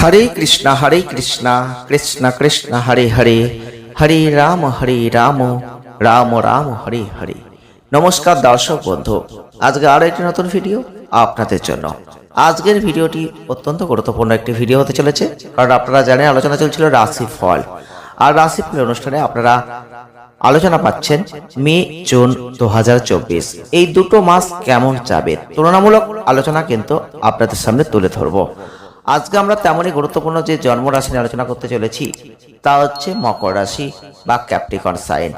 হরে কৃষ্ণ হরে কৃষ্ণ কৃষ্ণ কৃষ্ণ হরে হরে হরে রাম হরে রাম রাম রাম হরে হরে নমস্কার দর্শক বন্ধু, আজকে আরও একটি নতুন ভিডিও আপনাদের জন্য। আজকের ভিডিওটি অত্যন্ত গুরুত্বপূর্ণ একটি ভিডিও হতে চলেছে, কারণ আপনারা জানেন আলোচনা চলছিল রাশি ফল আর রাশি অনুষ্ঠানে আপনারা আলোচনা পাচ্ছেন মে, জুন দু হাজার চব্বিশ। এই দুটো মাস কেমন যাবে? তুলনামূলক আলোচনা কিন্তু আপনাদের সামনে তুলে ধরবো। আজকে আমরা তেমনই গুরুত্বপূর্ণ যে জন্ম রাশি নিয়ে আলোচনা করতে চলেছি, তা হচ্ছে মকর রাশি বা ক্যাপ্টিকন সাইন।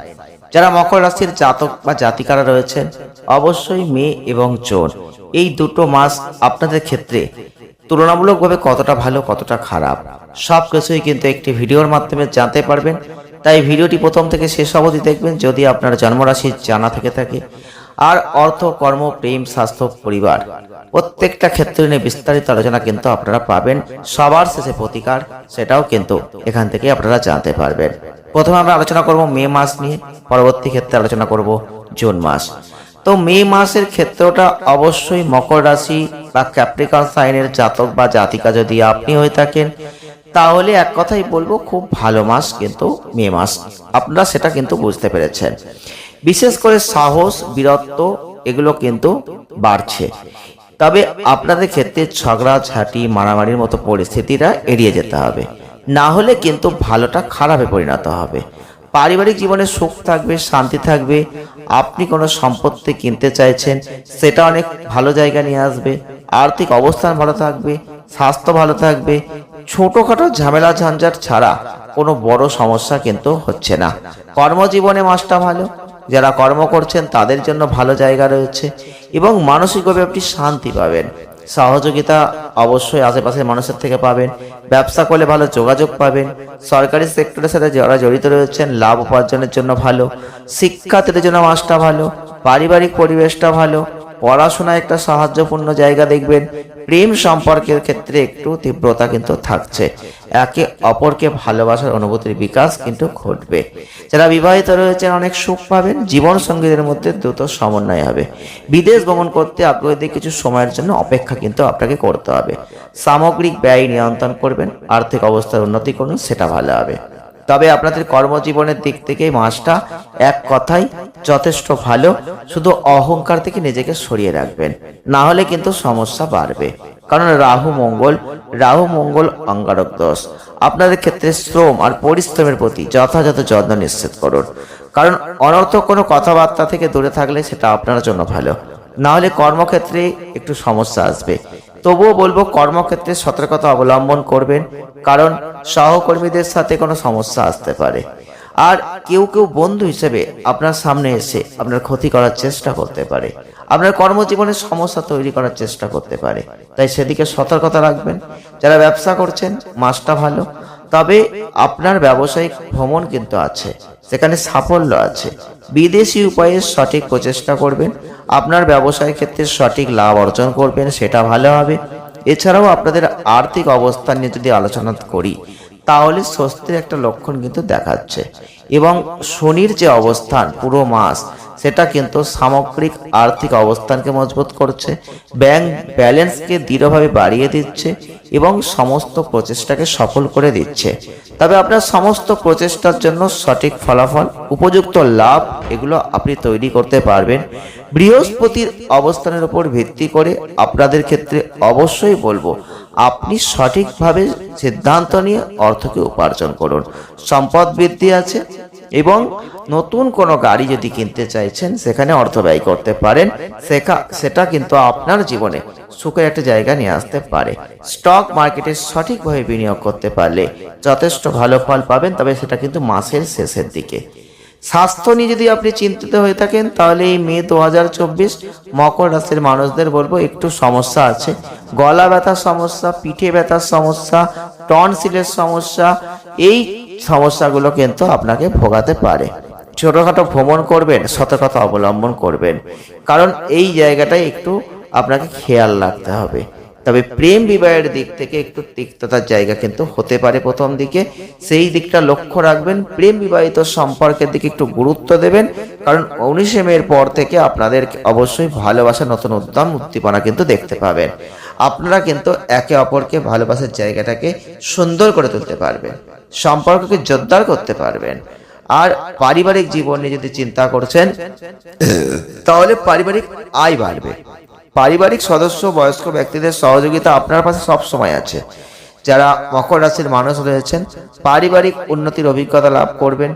যারা মকর রাশির জাতক বা জাতিকারা রয়েছেন, অবশ্যই মে এবং জুন। এই দুটো মাস আপনাদের ক্ষেত্রে তুলনামূলকভাবে কতটা ভালো, কতটা খারাপ। সব কিছুই কিন্তু একটি ভিডিওর মাধ্যমে জানতে পারবেন। তাই ভিডিওটি প্রথম থেকে শেষ অবধি দেখবেন যদি আপনার জন্মরাশি জানা থেকে থাকে। আর অর্থ, কর্ম, প্রেম, স্বাস্থ্য, পরিবার, প্রত্যেকটা ক্ষেত্রে নিয়ে বিস্তারিত আলোচনা কিন্তু আপনারা পাবেন। সবার শেষে প্রতিকার, সেটাও কিন্তু এখান থেকে আপনারা জানতে পারবেন। প্রথমে আমরা আলোচনা করব মে মাস নিয়ে, পরবর্তী ক্ষেত্রে আলোচনা করব জুন মাস। তো মে মাসের ক্ষেত্রটা অবশ্যই মকর রাশি বা ক্যাপ্রিকন সাইনের জাতক বা জাতিকা যদি আপনি হয়ে থাকেন, তাহলে এক কথাই বলব খুব ভালো মাস কিন্তু মে মাস। আপনারা সেটা কিন্তু বুঝতে পেরেছেন। বিশেষ করে সাহস, বীরত্ব, এগুলো কিন্তু বাড়ছে। তবে আপনাদের ক্ষেত্রে ঝগড়া ঝাঁটি মারামারির মতো পরিস্থিতিটা এড়িয়ে যেতে হবে। না হলে কিন্তু ভালোটা খারাপে পরিণত হবে। পারিবারিক জীবনে সুখ থাকবে, শান্তি থাকবে, আপনি কোনো সম্পত্তি কিনতে চাইছেন, সেটা অনেক ভালো জায়গা নিয়ে আসবে, আর্থিক অবস্থান ভালো থাকবে, স্বাস্থ্য ভালো থাকবে, ছোটখাটো ঝামেলা ঝঞ্ঝাট ছাড়া কোনো বড় সমস্যা কিন্তু হচ্ছে না। কর্মজীবনে মাসটা ভালো, যারা কর্ম করছেন তাদের জন্য ভালো জায়গা রয়েছে এবং মানসিকভাবে আপনি শান্তি পাবেন। সহযোগিতা অবশ্যই আশেপাশের মানুষের থেকে পাবেন। ব্যবসা করলে ভালো, যোগাযোগ পাবেন। সরকারি সেক্টরের সাথে যারা জড়িত রয়েছেন, লাভ উপার্জনের জন্য ভালো। শিক্ষার্থীদের জন্য মাসটা ভালো। পারিবারিক পরিবেশটা ভালো। পড়াশোনায় একটা সাহায্যপূর্ণ জায়গা দেখবেন। প্রেম সম্পর্কের ক্ষেত্রে একটু তীব্রতা কিন্তু থাকছে। একে অপরকে ভালোবাসার অনুভূতির বিকাশ কিন্তু ঘটবে। যারা বিবাহিত রয়েছেন, অনেক সুখ পাবেন। জীবন সঙ্গীদের মধ্যে দ্রুত সমন্বয় হবে। বিদেশ ভ্রমণ করতে আগ্রহীদের কিছু সময়ের জন্য অপেক্ষা কিন্তু আপনাকে করতে হবে। সামগ্রিক ব্যয় নিয়ন্ত্রণ করবেন। আর্থিক অবস্থার উন্নতি করুন, সেটা ভালো হবে। তবে আপনাদের কর্মজীবনের দিক থেকে মাসটা এক কথাই যথেষ্ট ভালো। শুধু অহংকার থেকে নিজেকে সরিয়ে রাখবেন। না হলে কিন্তু সমস্যা বাড়বে। কারণ রাহু মঙ্গল রাহু মঙ্গল অঙ্গারক দোষ। আপনাদের ক্ষেত্রে শ্রম আর পরিশ্রমের প্রতি যথাযথ যত্ন নিশ্চিত করুন। কারণ অনর্থক কোনো কথাবার্তা থেকে দূরে থাকলে সেটা আপনার জন্য ভালো। না হলে কর্মক্ষেত্রে একটু সমস্যা আসবে। তবুও বলব কর্মক্ষেত্রে সতর্কতা অবলম্বন করবেন, কারণ সহকর্মীদের সাথে কোনো সমস্যা আসতে পারে। আর কেউ কেউ বন্ধু হিসেবে আপনার সামনে এসে আপনার ক্ষতি করার চেষ্টা করতে পারে। আপনার কর্মজীবনে সমস্যা তৈরি করার চেষ্টা করতে পারে। তাই সেদিকে সতর্কতা রাখবেন। যারা ব্যবসা করছেন, মাসটা ভালো। তবে আপনার ব্যবসায়িক ভ্রমণ কিন্তু আছে, সেখানে সাফল্য আছে। বিদেশি উপায়ে সঠিক প্রচেষ্টা করবেন। আপনার ব্যবসায় ক্ষেত্রে সঠিক লাভ অর্জন করবেন, সেটা ভালো হবে। এছাড়াও আপনাদের আর্থিক অবস্থান নিয়ে যদি আলোচনা করি, তাহলে স্বস্তির একটা লক্ষণ কিন্তু দেখাচ্ছে। এবং শনির যে অবস্থান, পুরো মাস সেটা কিন্তু সামগ্রিক আর্থিক অবস্থানকে মজবুত করছে, ব্যাংক ব্যালেন্সকে দৃঢ়ভাবে বাড়িয়ে দিচ্ছে এবং সমস্ত প্রচেষ্টাকে সফল করে দিচ্ছে। তবে আপনার সমস্ত প্রচেষ্টার জন্য সঠিক ফলাফল, উপযুক্ত লাভ এগুলো আপনি তৈরি করতে পারবেন। বৃহস্পতির অবস্থানের উপর ভিত্তি করে আপনাদের ক্ষেত্রে অবশ্যই বলব, আপনি সঠিকভাবে সিদ্ধান্ত নিয়ে অর্থকে উপার্জন করুন। সম্পদ বৃদ্ধি আছে এবং নতুন কোনো গাড়ি যদি কিনতে চাইছেন, সেখানে অর্থ ব্যয় করতে পারেন। সেখা, সেটা কিন্তু আপনার জীবনে সুখের একটা জায়গা নিয়ে আসতে পারে। স্টক মার্কেটে সঠিকভাবে বিনিয়োগ করতে পারলে যথেষ্ট ভালো ফল পাবেন, তবে সেটা কিন্তু মাসের শেষের দিকে। স্বাস্থ্য নিয়ে যদি আপনি চিন্তিত হয়ে থাকেন, তাহলে এই মে দু হাজার চব্বিশ মকর রাশির মানুষদের বলব, একটু সমস্যা আছে। গলা ব্যথার সমস্যা, পিঠে ব্যথার সমস্যা, টনসিলের সমস্যা, এই সমস্যাগুলো কিন্তু আপনাকে ভোগাতে পারে। ছোটখাটো ভ্রমণ করবেন, সতর্কতা অবলম্বন করবেন। কারণ এই জায়গাটায় একটু আপনাকে খেয়াল রাখতে হবে। তবে প্রেম বিবাহের দিক থেকে একটু তিক্ততার জায়গা কিন্তু হতে পারে প্রথম দিকে। সেই দিকটা লক্ষ্য রাখবেন। প্রেম বিবাহিত সম্পর্কের দিকে একটু গুরুত্ব দেবেন। কারণ উনিশে মের পর থেকে আপনাদের অবশ্যই ভালোবাসা, নতুন উদ্যম, উদ্দীপনা কিন্তু দেখতে পাবেন। আপনারা কিন্তু একে অপরকে ভালোবাসার জায়গাটাকে সুন্দর করে তুলতে পারবেন। সম্পর্ককে জোরদার করতে পারবেন। আর পারিবারিক জীবনে যদি চিন্তা করছেন, তাহলে পারিবারিক আয় বাড়বে। পারিবারিক সদস্য, বয়স্ক ব্যক্তিদের সহযোগিতা আপনার পাশে সব সময় আছে। যারা মকর রাশির মানুষ রয়েছেন, পারিবারিক উন্নতির অভিজ্ঞতা লাভ করবেন।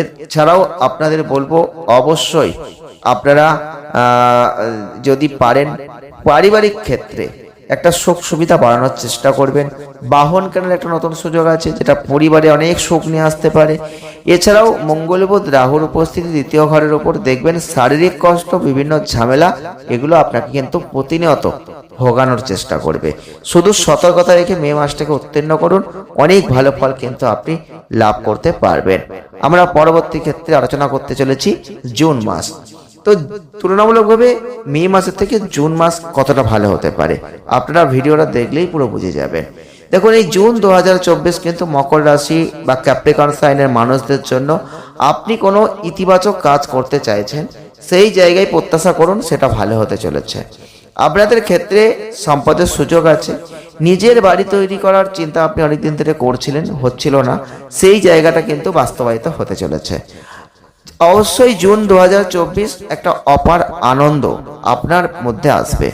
এছাড়াও আপনাদের বলব, অবশ্যই আপনারা যদি পারেন পারিবারিক ক্ষেত্রে একটা সুখ সুবিধা বাড়ানোর চেষ্টা করবেন। বাহন কেনার একটা নতুন সুযোগ আছে, যেটা পরিবারে অনেক সুখ নিয়ে আসতে পারে। এছাড়াও মঙ্গলবোধ রাহুর উপস্থিতি দ্বিতীয় ঘরের ওপর দেখবেন শারীরিক কষ্ট, বিভিন্ন ঝামেলা, এগুলো আপনাকে কিন্তু প্রতিনিয়ত ভোগানোর চেষ্টা করবে। শুধু সতর্কতা রেখে মে মাসটাকে উত্তীর্ণ করুন, অনেক ভালো ফল কিন্তু আপনি লাভ করতে পারবেন। আমরা পরবর্তী ক্ষেত্রে আলোচনা করতে চলেছি জুন মাস। তো তুলনামূলকভাবে মে মাসের থেকে জুন মাস কতটা ভালো হতে পারে? আপনারা ভিডিওটা দেখলেই পুরো বুঝে যাবেন। দেখুন, এই জুন দু হাজার চব্বিশ কিন্তু মকর রাশি বা ক্যাপ্রিকন সাইনের মানুষদের জন্য আপনি কোনো ইতিবাচক কাজ করতে চাইছেন, সেই জায়গায় প্রত্যাশা করুন, সেটা ভালো হতে চলেছে। আপনাদের ক্ষেত্রে সম্পদের সুযোগ আছে। নিজের বাড়ি তৈরি করার চিন্তা আপনি অনেকদিন ধরে করছিলেন, হচ্ছিল না। সেই জায়গাটা কিন্তু বাস্তবায়িত হতে চলেছে। অবশ্যই জুন দু হাজার চব্বিশ একটা অপার আনন্দ আপনার মধ্যে আসবে।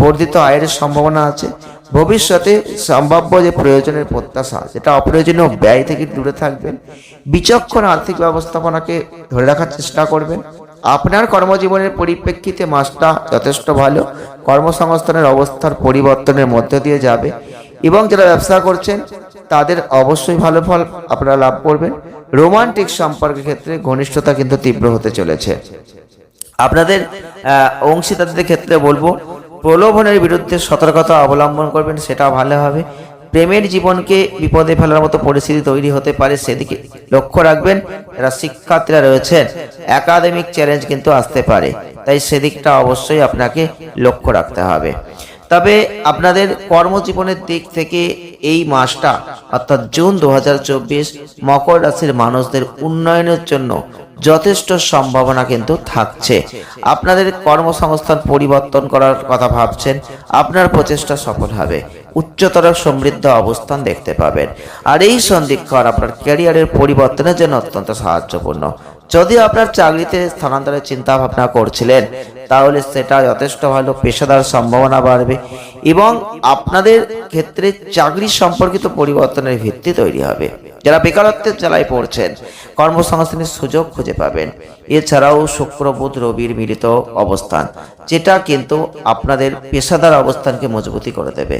বর্ধিত আয়ের সম্ভাবনা আছে। ভবিষ্যতে সম্ভাব্য যে প্রয়োজনের প্রত্যাশা, যেটা অপ্রয়োজনীয় ব্যয় থেকে দূরে থাকবেন বিচক্ষণ আর্থিক ব্যবস্থাপনাকে ধরে রাখার চেষ্টা করবেন। আপনার কর্মজীবনের পরিপ্রেক্ষিতে মাসটা যথেষ্ট ভালো, কর্মসংস্থানের অবস্থার পরিবর্তনের মধ্য দিয়ে যাবে এবং যারা ব্যবসা করছেন, তাদের অবশ্যই ভালো ফল আপনারা লাভ করবেন। রোমান্টিক সম্পর্কের ক্ষেত্রে ঘনিষ্ঠতা কিন্তু তীব্র হতে চলেছে। আপনাদের অংশীদারদের ক্ষেত্রে বলব, প্রলোভনের বিরুদ্ধে সতর্কতা অবলম্বন করবেন সেটা ভালো হবে। প্রেমের জীবনকে বিপদে ফেলার মতো পরিস্থিতি তৈরি হতে পারে, সেদিকে লক্ষ্য রাখবেন। যারা শিক্ষার্থীরা রয়েছেন, একাডেমিক চ্যালেঞ্জ কিন্তু আসতে পারে। তাই সেদিকটা অবশ্যই আপনাকে লক্ষ্য রাখতে হবে। তবে আপনাদের কর্মজীবনের দিক থেকে এই মাসটা, অর্থাৎ জুন দু হাজার চব্বিশ, মকর রাশির মানুষদের উন্নয়নের জন্য যথেষ্ট সম্ভাবনা কিন্তু থাকছে। আপনাদের কর্মসংস্থান পরিবর্তন করার কথা ভাবছেন, আপনার প্রচেষ্টা সফল হবে। উচ্চতর সমৃদ্ধ অবস্থান দেখতে পাবেন। আর এই সন্ধিক্ষণ আপনার ক্যারিয়ারের পরিবর্তনের জন্য অত্যন্ত সাহায্যপূর্ণ। যদি আপনার চাকরিতে স্থানান্তরের চিন্তা ভাবনা করছিলেন তাহলে সেটা যথেষ্ট ভালো, পেশাদার সম্ভাবনা বাড়বে এবং আপনাদের ক্ষেত্রে চাকরি সম্পর্কিত পরিবর্তনের ভিত্তি তৈরি হবে। যারা বেকারত্বের জ্বালায় পড়ছেন, কর্মসংস্থানের সুযোগ খুঁজে পাবেন। এছাড়াও শুক্র বুধ রবির মিলিত অবস্থান, যেটা কিন্তু আপনাদের পেশাদার অবস্থানকে মজবুতি করে দেবে।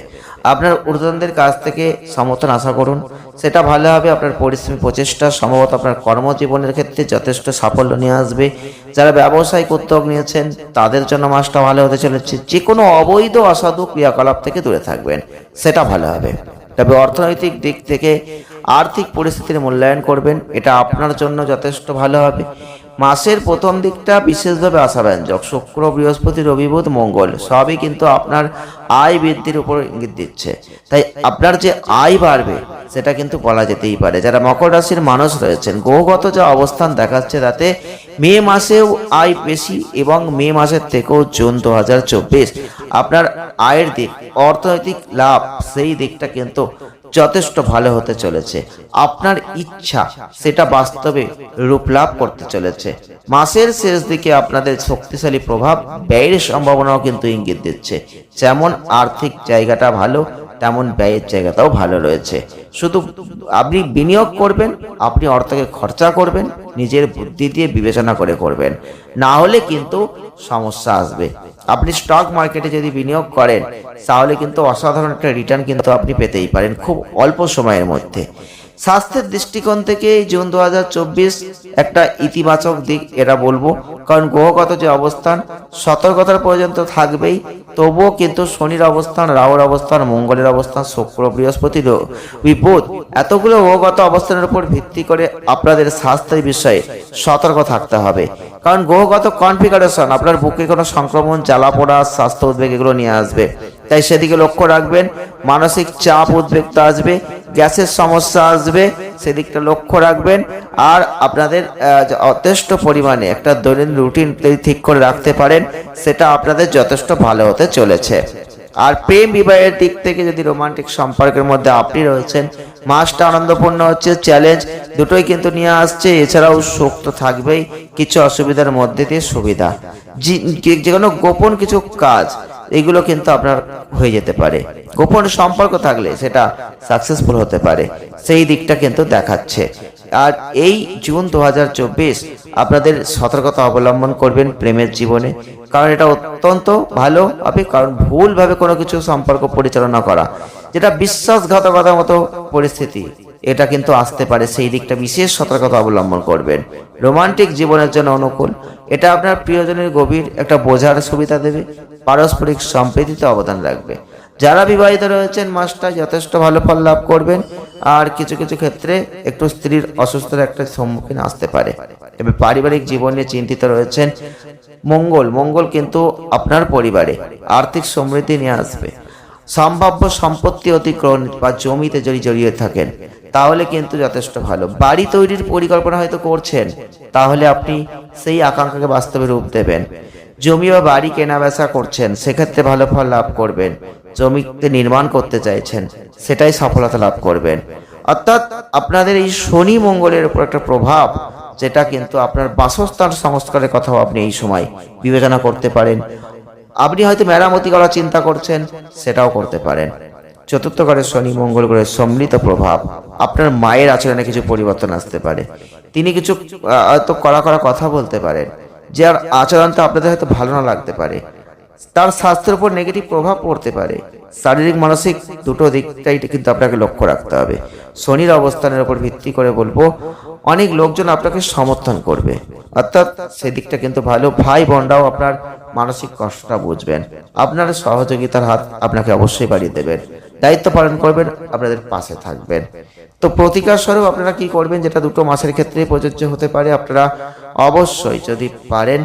আপনার ঊর্ধ্বতনদের কাছ থেকে সমর্থন আশা করুন। সেটা ভালো হবে, আপনার পরিশ্রমী প্রচেষ্টা, সম্ভবত আপনার কর্মজীবনের ক্ষেত্রে যথেষ্ট সাফল্য নিয়ে আসবে। যারা ব্যবসায়িক উদ্যোগ নিয়েছেন, তাদের জন্য মাসটা ভালো হতে চলেছে। যে কোনো অবৈধ অসাধু ক্রিয়াকলাপ থেকে দূরে থাকবেন, সেটা ভালো হবে। তবে অর্থনৈতিক দিক থেকে আর্থিক পরিস্থিতির মূল্যায়ন করবেন, এটা আপনার জন্য যথেষ্ট ভালো হবে। মাসের প্রথম দিকটা বিশেষভাবে আশাব্যঞ্জক। শুক্র, বৃহস্পতি, রবি, বুধ, মঙ্গল, সবই কিন্তু আপনার আয় বৃদ্ধির উপর ইঙ্গিত দিচ্ছে। তাই আপনার যে আয় বাড়বে, সেটা কিন্তু বলা যেতেই পারে। যারা মকর রাশির মানুষ রয়েছেন, গ্রহগত যা অবস্থান দেখাচ্ছে তাতে মে মাসেও আয় বেশি এবং মে মাসের থেকেও জুন দু হাজার চব্বিশ। আপনার আয়ের দিক, অর্থনৈতিক লাভ, সেই দিকটা কিন্তু যথেষ্ট ভালো হতে চলেছে। আপনার ইচ্ছা, সেটা বাস্তবে রূপ লাভ করতে চলেছে। মাসের শেষ দিকে আপনাদের শক্তিশালী প্রভাব ব্যয়ের সম্ভাবনাও কিন্তু ইঙ্গিত দিচ্ছে। যেমন আর্থিক জায়গাটা ভালো, তেমন ব্যয়ের জায়গাটাও ভালো রয়েছে। শুধু আপনি বিনিয়োগ করবেন, আপনি অর্থকে খরচা করবেন, নিজের বুদ্ধি দিয়ে বিবেচনা করে করবেন। না হলে কিন্তু সমস্যা আসবে। আপনি স্টক মার্কেটে যদি বিনিয়োগ করেন, তাহলে কিন্তু অসাধারণ একটা রিটার্ন কিন্তু আপনি পেতেই পারেন খুব অল্প সময়ের মধ্যে। স্বাস্থ্যের দৃষ্টিকোণ থেকে জুন দু হাজার চব্বিশ একটা ইতিবাচক দিক, এটা বলব। কারণ গ্রহগত যে অবস্থান, সতর্কতার পর্যন্ত থাকবেই। তবুও কিন্তু শনির অবস্থান, রাহুর অবস্থান, মঙ্গলের অবস্থান, শুক্র, বৃহস্পতি র- বিপদ এতগুলো গ্রহগত অবস্থানের উপর ভিত্তি করে আপনাদের স্বাস্থ্যের বিষয়ে সতর্ক থাকতে হবে। কারণ গ্রহগত কনফিগারেশন আপনার বুকে কোনো সংক্রমণ, জ্বালা পোড়া, স্বাস্থ্য উদ্বেগ এগুলো নিয়ে আসবে। তাই সেদিকে লক্ষ্য রাখবেন। মানসিক চাপ উদ্বেগটা আসবে। গ্যাসের সমস্যা আসবে, সেদিকটা লক্ষ্য রাখবেন। আর আপনাদের যথেষ্ট পরিমাণে একটা দৈনন্দিন রুটিন ঠিক করে রাখতে পারেন, সেটা আপনাদের যথেষ্ট ভালো হতে চলেছে। আর প্রেম বিবাহের দিক থেকে যদি রোমান্টিক সম্পর্কের মধ্যে আপনি রয়েছেন, মাসটা আনন্দপূর্ণ হচ্ছে চ্যালেঞ্জ দুটোই কিন্তু নিয়ে আসছে, এছাড়াও সুখ তো থাকবেই, কিছু অসুবিধার মধ্যে দিয়ে সুবিধা। যে কোনো গোপন কিছু কাজ এগুলো কিন্তু আপনার হয়ে যেতে পারে। গোপন সম্পর্ক থাকলে সেটা সাকসেসফুল হতে পারে। সেই দিকটা কিন্তু দেখাচ্ছে। আর এই জুন দু হাজার চব্বিশ আপনাদের সতর্কতা অবলম্বন করবেন প্রেমের জীবনে। কারণ এটা অত্যন্ত ভালো হবে কারণ ভুলভাবে কোনো কিছু সম্পর্ক পরিচালনা করা, যেটা বিশ্বাসঘাতকতার মতো পরিস্থিতি। এটা কিন্তু আসতে পারে সেই দিকটা বিশেষ সতর্কতা অবলম্বন করবেন। রোমান্টিক জীবনের জন্য অনুকূল। এটা আপনার প্রিয়জনের গভীর একটা বোঝার সুবিধা দেবে, পারস্পরিক সম্প্রীতিতে অবদান রাখবে। যারা বিবাহিত রয়েছেন, মাসটা যথেষ্ট ভালো ফল লাভ করবেন। আর কিছু কিছু ক্ষেত্রে একটু স্ত্রীর অসুস্থতার একটা সম্মুখীন আসতে পারে। তবে পারিবারিক জীবন নিয়ে চিন্তিত রয়েছেন মঙ্গল। মঙ্গল কিন্তু আপনার পরিবারে আর্থিক সমৃদ্ধি নিয়ে আসবে। সম্ভাব্য সম্পত্তি অতিক্রমণ বা জমিতে যদি জড়িয়ে থাকেন তাহলে কিন্তু যথেষ্ট ভালো। বাড়ি তৈরির পরিকল্পনা হয়তো করছেন, তাহলে আপনি সেই আকাঙ্ক্ষাকে বাস্তবে রূপ দেবেন। জমি বা বাড়ি কেনা বেচা করছেন, সেক্ষেত্রে ভালো ফল লাভ করবেন। জমিতে নির্মাণ করতে চাইছেন, সেটাই সফলতা লাভ করবেন। অর্থাৎ আপনাদের এই শনি মঙ্গলের উপর একটা প্রভাব, যেটা কিন্তু আপনার বাসস্থান সংস্কারের কথাও আপনি এই সময় বিবেচনা করতে পারেন। আপনি হয়তো মেরামতি করার চিন্তা করছেন, সেটাও করতে পারেন। চতুর্থ ঘরে শনি মঙ্গল গ্রহের সম্মিলিত প্রভাব। আপনার মায়ের আচরণে কিছু পরিবর্তন আসতে পারে। তিনি কিছু হয়তো কড়া কড়া কথা বলতে পারেন, যার আচরণটা আপনাদের হয়তো ভালো না লাগতে পারে। তার স্বাস্থ্যের উপর নেগেটিভ প্রভাব পড়তে পারে। শারীরিক, মানসিক দুটো দিকটাই কিন্তু আপনাকে লক্ষ্য রাখতে হবে। শনির অবস্থানের উপর ভিত্তি করে বলব, অনেক লোকজন আপনাকে সমর্থন করবে। অর্থাৎ সেদিকটা কিন্তু ভালো। ভাই বোনরাও আপনার মানসিক কষ্টটা বুঝবেন। আপনার সহযোগিতার হাত আপনাকে অবশ্যই বাড়িয়ে দেবেন। দায়িত্ব পালন করবেন, আপনাদের পাশে থাকবেন। তো প্রতিকার স্বরূপ আপনারা কি করবেন? যেটা দুটো মাসের ক্ষেত্রে প্রযোজ্য হতে পারে, আপনারা অবশ্যই যদি পারেন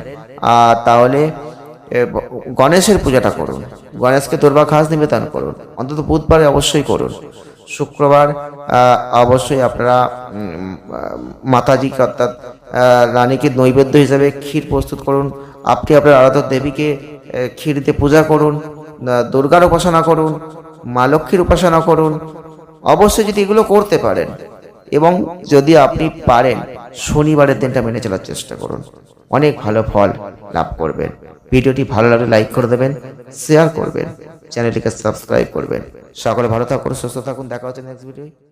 তাহলে গণেশের পূজাটা করুন। গণেশকে দুর্বা ঘাস নিবেদন করুন। অন্তত বুধবারে অবশ্যই করুন। শুক্রবার অবশ্যই আপনারা মাতাজিকে অর্থাৎ রানীকে নৈবেদ্য হিসাবে ক্ষীর প্রস্তুত করুন। আপনি আপনার আরাধ্য দেবীকে ক্ষীর দিয়ে পূজা করুন দুর্গার উপাসনা করুন। মা লক্ষ্মীর উপাসনা করুন। অবশ্যই যদি এগুলো করতে পারেন এবং যদি আপনি পারেন, শনিবারের দিনটা মেনে চলার চেষ্টা করুন। অনেক ভালো ফল লাভ করবেন। ভিডিওটি ভালো লাগলে লাইক করে দেবেন, শেয়ার করবেন, চ্যানেলটিকে সাবস্ক্রাইব করবেন। সকলে ভালো থাকুন, সুস্থ থাকুন। দেখা হচ্ছে নেক্সট ভিডিও